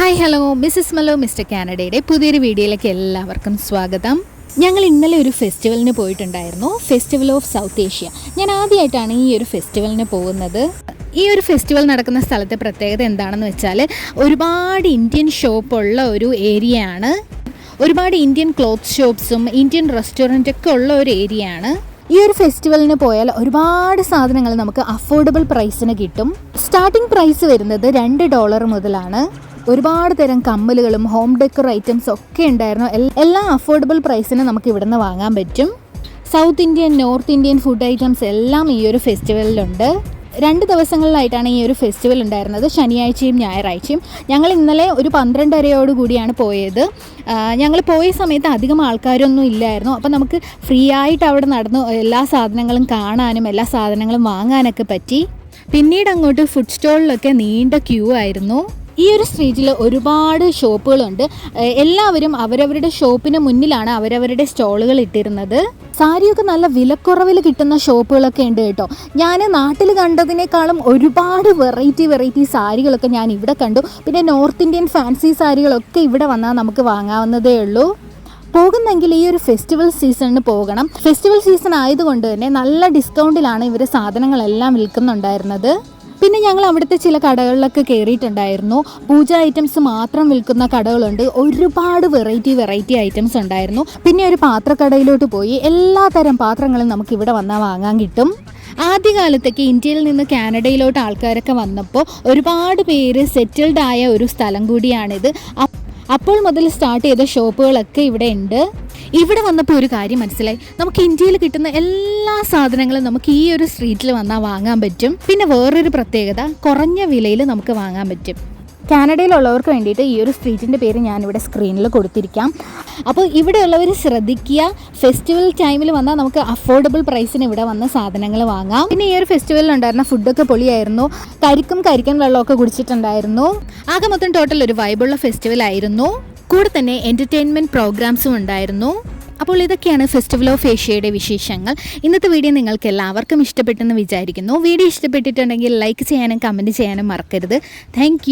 Hi hello Mrs മലോ mister കാനഡയുടെ പുതിയൊരു വീഡിയോയിലേക്ക് എല്ലാവർക്കും സ്വാഗതം. ഞങ്ങൾ ഇന്നലെ ഒരു ഫെസ്റ്റിവലിന് പോയിട്ടുണ്ടായിരുന്നു. ഫെസ്റ്റിവൽ ഓഫ് സൗത്ത് ഏഷ്യ ഞാൻ ആദ്യമായിട്ടാണ് ഈ ഒരു ഫെസ്റ്റിവലിന് പോകുന്നത്. ഈ ഒരു ഫെസ്റ്റിവൽ നടക്കുന്ന സ്ഥലത്തെ പ്രത്യേകത എന്താണെന്ന് വെച്ചാൽ ഒരുപാട് ഇന്ത്യൻ ഷോപ്പുള്ള ഒരു ഏരിയ ആണ്. ഒരുപാട് ഇന്ത്യൻ ക്ലോത്ത് ഷോപ്സും ഇന്ത്യൻ റെസ്റ്റോറന്റൊക്കെ ഉള്ള ഒരു ഏരിയ ആണ്. ഈ ഒരു ഫെസ്റ്റിവലിന് പോയാൽ ഒരുപാട് സാധനങ്ങൾ നമുക്ക് അഫോർഡബിൾ പ്രൈസിന് കിട്ടും. സ്റ്റാർട്ടിംഗ് പ്രൈസ് വരുന്നത് രണ്ട് ഡോളർ മുതലാണ്. ഒരുപാട് തരം കമ്മലുകളും ഹോം ഡെക്കർ ഐറ്റംസ് ഒക്കെ ഉണ്ടായിരുന്നു. എല്ലാ അഫോർഡബിൾ പ്രൈസിന് നമുക്ക് ഇവിടുന്ന് വാങ്ങാൻ പറ്റും. South Indian north Indian food items എല്ലാം ഈ ഒരു ഫെസ്റ്റിവലിലുണ്ട് രണ്ട് ദിവസങ്ങളിലായിട്ടാണ് ഈ ഒരു ഫെസ്റ്റിവൽ ഉണ്ടായിരുന്നത്. ശനിയാഴ്ചയും ഞായറാഴ്ചയും. ഞങ്ങൾ ഇന്നലെ ഒരു പന്ത്രണ്ടരയോട് കൂടിയാണ് പോയത്. ഞങ്ങൾ പോയ സമയത്ത് അധികം ആൾക്കാരൊന്നും ഇല്ലായിരുന്നു. അപ്പോൾ നമുക്ക് ഫ്രീ ആയിട്ട് അവിടെ നടന്ന് എല്ലാ സാധനങ്ങളും കാണാനും എല്ലാ സാധനങ്ങളും വാങ്ങാനൊക്കെ പറ്റി. പിന്നീട് അങ്ങോട്ട് ഫുഡ് സ്റ്റോളിലൊക്കെ നീണ്ട ക്യൂ ആയിരുന്നു. ഈ ഒരു സ്ട്രീറ്റിൽ ഒരുപാട് ഷോപ്പുകളുണ്ട്. എല്ലാവരും അവരവരുടെ ഷോപ്പിന് മുന്നിലാണ് അവരവരുടെ സ്റ്റോളുകൾ ഇട്ടിരുന്നത്. സാരിയൊക്കെ നല്ല വിലക്കുറവിൽ കിട്ടുന്ന ഷോപ്പുകളൊക്കെ ഉണ്ട് കേട്ടോ. ഞാൻ നാട്ടിൽ കണ്ടതിനേക്കാളും ഒരുപാട് വെറൈറ്റി വെറൈറ്റി സാരികളൊക്കെ ഞാൻ ഇവിടെ കണ്ടു. പിന്നെ നോർത്ത് ഇന്ത്യൻ ഫാൻസി സാരികളൊക്കെ ഇവിടെ വന്നാൽ നമുക്ക് വാങ്ങാവുന്നതേ ഉള്ളൂ. പോകുന്നെങ്കിൽ ഈ ഒരു ഫെസ്റ്റിവൽ സീസണിന് പോകണം. ഫെസ്റ്റിവൽ സീസൺ ആയതുകൊണ്ട് തന്നെ നല്ല ഡിസ്കൗണ്ടിലാണ് ഇവർ സാധനങ്ങളെല്ലാം വിൽക്കുന്നുണ്ടായിരുന്നത്. പിന്നെ ഞങ്ങൾ അവിടുത്തെ ചില കടകളിലൊക്കെ കയറിയിട്ടുണ്ടായിരുന്നു പൂജ ഐറ്റംസ് മാത്രം വിൽക്കുന്ന കടകളുണ്ട്. ഒരുപാട് വെറൈറ്റി വെറൈറ്റി ഐറ്റംസ് ഉണ്ടായിരുന്നു. പിന്നെ ഒരു പാത്രക്കടയിലോട്ട് പോയി. എല്ലാ തരം പാത്രങ്ങളും നമുക്ക് ഇവിടെ വന്നാൽ വാങ്ങാൻ കിട്ടും. ആദ്യകാലത്തൊക്കെ ഇന്ത്യയിൽ നിന്ന് കാനഡയിലോട്ട് ആൾക്കാരൊക്കെ വന്നപ്പോൾ ഒരുപാട് പേര് സെറ്റിൽഡ് ആയ ഒരു സ്ഥലം കൂടിയാണിത്. അപ്പോൾ മുതൽ സ്റ്റാർട്ട് ചെയ്ത ഷോപ്പുകളൊക്കെ ഇവിടെ ഉണ്ട്. ഇവിടെ വന്നപ്പോൾ ഒരു കാര്യം മനസ്സിലായി. നമുക്ക് ഇന്ത്യയിൽ കിട്ടുന്ന എല്ലാ സാധനങ്ങളും നമുക്ക് ഈ ഒരു സ്ട്രീറ്റിൽ വന്നാൽ വാങ്ങാൻ പറ്റും. പിന്നെ വേറൊരു പ്രത്യേകത കുറഞ്ഞ വിലയിൽ നമുക്ക് വാങ്ങാൻ പറ്റും. കാനഡയിലുള്ളവർക്ക് വേണ്ടിയിട്ട് ഈ ഒരു സ്ട്രീറ്റിന്റെ പേര് ഞാനിവിടെ സ്ക്രീനിൽ കൊടുത്തിരിക്കാം. അപ്പോൾ ഇവിടെയുള്ളവർ ശ്രദ്ധിക്കുക ഫെസ്റ്റിവൽ ടൈമിൽ വന്നാൽ നമുക്ക് അഫോർഡബിൾ പ്രൈസിന് ഇവിടെ വന്ന സാധനങ്ങൾ വാങ്ങാം. പിന്നെ ഈ ഒരു ഫെസ്റ്റിവലിൽ ഉണ്ടായിരുന്ന ഫുഡൊക്കെ പൊളിയായിരുന്നു. കരിക്കും കരിക്കൻ വെള്ളമൊക്കെ കുടിച്ചിട്ടുണ്ടായിരുന്നു. ആകെ മൊത്തം ടോട്ടൽ ഒരു വൈബുള്ള ഫെസ്റ്റിവൽ ആയിരുന്നു. കൂടെ തന്നെ എന്റർടൈൻമെന്റ് പ്രോഗ്രാംസും ഉണ്ടായിരുന്നു. അപ്പോൾ ഇതൊക്കെയാണ് ഫെസ്റ്റിവൽ ഓഫ് ഏഷ്യയുടെ വിശേഷങ്ങൾ. ഇന്നത്തെ വീഡിയോ നിങ്ങൾക്ക് എല്ലാവർക്കും ഇഷ്ടപ്പെട്ടെന്ന് വിചാരിക്കുന്നു. വീഡിയോ ഇഷ്ടപ്പെട്ടിട്ടുണ്ടെങ്കിൽ ലൈക്ക് ചെയ്യാനും കമന്റ് ചെയ്യാനും മറക്കരുത്. താങ്ക്